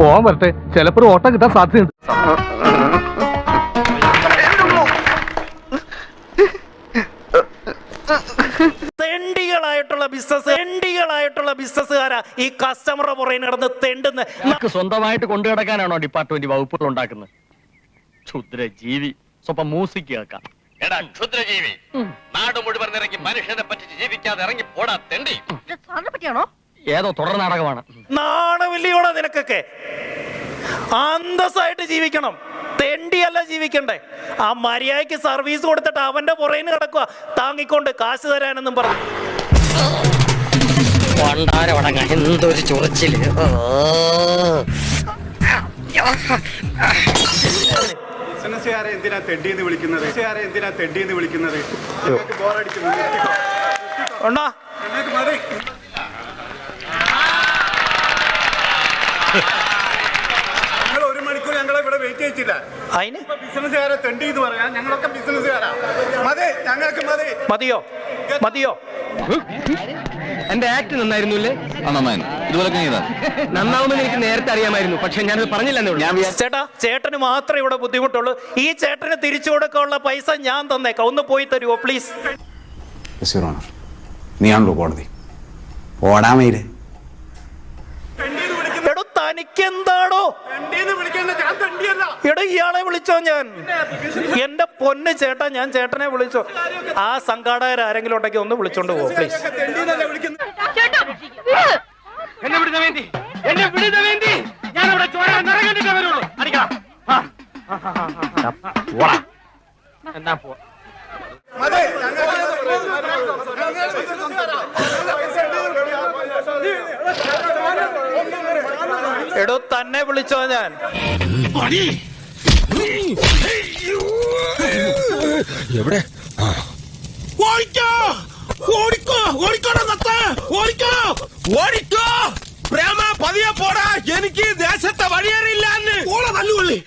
പോവാൻ വരട്ടെ. ചിലപ്പോൾ ഓട്ടം കിട്ടാൻ സാധ്യതയുണ്ട്. തെണ്ടികളായിട്ടുള്ള ബിസിനസ് തെണ്ടികളായിട്ടുള്ള ബിസിനസ്സുകാരാ ഈ കസ്റ്റമറുടെ പുറകെ നടന്ന് തെണ്ടുന്ന. നമുക്ക് സ്വന്തമായിട്ട് കൊണ്ടു കിടക്കാനാണോ ഡിപ്പാർട്ട്മെന്റ് വകുപ്പുകൾ ഉണ്ടാക്കുന്നത്? ക്ഷുദ്ര ജീവി സ്വപ്പം മ്യൂസിക് കേൾക്കാം. എടാ ക്ഷുദ്രജീവി. നാട് മുഴുവൻ ഇറങ്ങി മനുഷ്യനെ പറ്റി ജീവിക്കാതെ ഇറങ്ങി പോടാ തെണ്ടി. ഏതോ തുടർ നാടകമാണ്. നാണമില്ലയോടെ നിനക്കൊക്കെ? അന്തസ്സായിട്ട് ജീവിക്കണം. തെണ്ടിയല്ല ജീവിക്കണ്ടേ. ആ മര്യാദയ്ക്ക് സർവീസ് കൊടുത്തിട്ട് അവന്റെ പുറയിന് കിടക്കുക. താങ്ങിക്കൊണ്ട് കാശ് തരാനെന്നും പറഞ്ഞു. എന്തൊരു ചൊറിച്ചിൽ. ബിസിനസ്സുകാരെ എന്തിനാ തെണ്ടിയെന്ന് വിളിക്കുന്നത്? ബിസിനസ്സുകാരെ എന്തിനാ തെണ്ടിയെന്ന് വിളിക്കുന്നത്? ബോറടിക്കുന്നു നിർത്തിക്കോ. ഉണ്ടോ ഞങ്ങൾക്ക് മതി ഞങ്ങൾ ഒരു മണിക്കൂർ ഞങ്ങളെ ഇവിടെ വെയിറ്റ് ചെയ്യിച്ചില്ല അതിന്? ബിസിനസ്സുകാരെ തെണ്ടി എന്ന് പറയാം. ഞങ്ങളൊക്കെ ബിസിനസ്സുകാരാ മതി ഞങ്ങൾക്ക് മതി. മതിയോ? മതിയോ? എന്റെ ആക്ട് നന്നായിരുന്നു. നന്നാവുമെന്ന് എനിക്ക് നേരത്തെ അറിയാമായിരുന്നു. പക്ഷെ ഞാനത് പറഞ്ഞില്ല ചേട്ടാ ചേട്ടന് മാത്രമേ ഇവിടെ ബുദ്ധിമുട്ടുള്ളൂ. ഈ ചേട്ടന് തിരിച്ചു കൊടുക്കാനുള്ള പൈസ ഞാൻ തന്നേക്കാം. ഒന്ന് പോയി തരുമോ പ്ലീസ് നീ ആണല്ലോ കോടതി. ഓടാമയിൽ വിളിക്കുന്നത് എടാ ഇയാളെ വിളിച്ചോ ഞാൻ? എന്റെ പൊന്ന് ചേട്ടാ ഞാൻ ചേട്ടനെ വിളിച്ചോ. ആ സംഘാടകർ ആരെങ്കിലും ഉണ്ടെങ്കിൽ ഒന്ന് വിളിച്ചോണ്ട് പോകും പ്ലീസ് എന്നെ വിടുന്ന വേണ്ടി എന്നെ വിടുന്ന വേണ്ടി. ഞാൻ അവിടെ ചോര നിറകണ്ടിട്ടേ വരുള്ളൂ. അടിക്കണം. എന്നാ പോ. എടോ തന്നെ വിളിച്ചോ ഞാൻ. ഓടിക്കോ ഓടിക്കോ ഓടിക്കോടാ നത്ത ഓടിക്കോ. ഓടിക്കോ. പ്രേമ പതിയെ പോടാ. എനിക്ക് ദേശത്തെ ഓളെ തല്ലുകൊള്ളി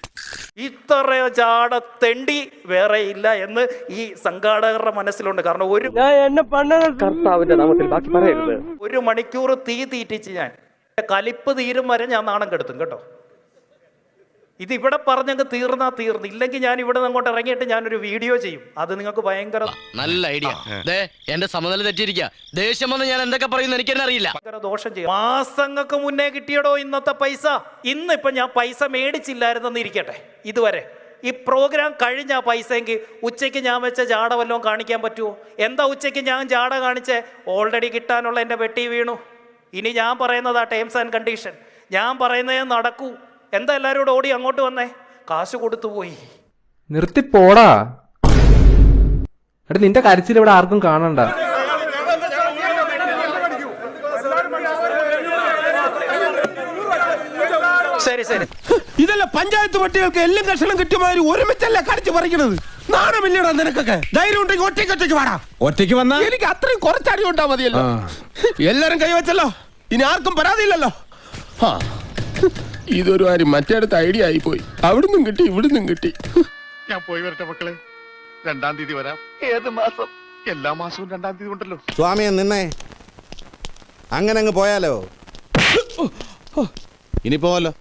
ഇത്രയോ ചാട തെണ്ടി വേറെ ഇല്ല എന്ന് ഈ സംഘാടകരുടെ മനസ്സിലുണ്ട്. കാരണം ഒരു കർത്താവിന്റെ നാമത്തിൽ ബാക്കി പറയരുത്. ഒരു മണിക്കൂർ തീ തീറ്റിച്ച് ഞാൻ. കലിപ്പ് തീരും വരെ ഞാൻ നാണം കെടുത്തും കേട്ടോ. ഇതിവിടെ ഇവിടെ പറഞ്ഞങ്ങ് തീർന്നാ തീർന്നു. ഇല്ലെങ്കിൽ ഞാൻ ഇവിടെ അങ്ങോട്ട് ഇറങ്ങിയിട്ട് ഞാനൊരു വീഡിയോ ചെയ്യും. അത് നിങ്ങൾക്ക് ഭയങ്കര നല്ല ഐഡിയ. എന്റെ സമനില തെറ്റിയിരിക്കുക ദേഷ്യം വന്ന് ഞാൻ എന്തൊക്കെ പറയുന്നു എനിക്ക് അറിയില്ല. ഭയങ്കര ദോഷം ചെയ്യും. മാസങ്ങൾക്ക് മുന്നേ കിട്ടിയടോ ഇന്നത്തെ പൈസ? ഇന്ന് ഇപ്പൊ ഞാൻ പൈസ മേടിച്ചില്ലായിരുന്നെന്ന് ഇരിക്കട്ടെ. ഇതുവരെ. ഈ പ്രോഗ്രാം കഴിഞ്ഞ പൈസയെങ്കിൽ ഉച്ചയ്ക്ക് ഞാൻ വെച്ച ജാട വല്ലതും കാണിക്കാൻ പറ്റുമോ എന്താ ഉച്ചയ്ക്ക് ഞാൻ ജാട കാണിച്ച്? ഓൾറെഡി കിട്ടാനുള്ള എന്റെ വെട്ടി വീണു. ഇനി ഞാൻ പറയുന്നതാ ടേംസ് ആൻഡ് കണ്ടീഷൻ ഞാൻ പറയുന്നത് നടക്കൂ. എന്താ എല്ലാവരും കൂടെ ഓടി അങ്ങോട്ട് വന്നേ? കാശ് കൊടുത്തു പോയി. നിർത്തി പോടാ എടാ നിന്റെ കരച്ചിൽ ഇവിടെ ആർക്കും കാണണ്ട. ശരി ശരി. പഞ്ചായത്ത് പട്ടികൾക്ക് എല്ലാം കഷണം കിട്ടുമായി ഒരുമിച്ചല്ല കടിച്ചു പറിക്കണത്? നാണമില്ലടാ നിനക്കൊക്കെ. ധൈര്യം ഉണ്ടെങ്കിൽ ഒറ്റയ്ക്ക് ഒറ്റയ്ക്ക് വാടാ. ഒറ്റയ്ക്ക് വന്നാ? എനിക്ക് അത്രയും കുറച്ചടി ഉണ്ടാ മതിയല്ലോ. എല്ലാരും കൈവച്ചല്ലോ. ഇനി ആർക്കും പരാതിയില്ലല്ലോ. ആ, ഇതൊരു കാര്യം മറ്റേടത്ത് ഐഡിയ ആയി പോയി അവിടുന്നും കിട്ടി ഇവിടുന്നും കിട്ടി. ഞാൻ പോയി വരട്ടെ മക്കളെ. രണ്ടാം തീയതി വരാം. ഏത് മാസം? എല്ലാ മാസവും രണ്ടാം തീയതി ഉണ്ടല്ലോ. സ്വാമിയെ നിന്നെ. അങ്ങനെ അങ്ങ് പോയാലോ? ഇനി പോവല്ലോ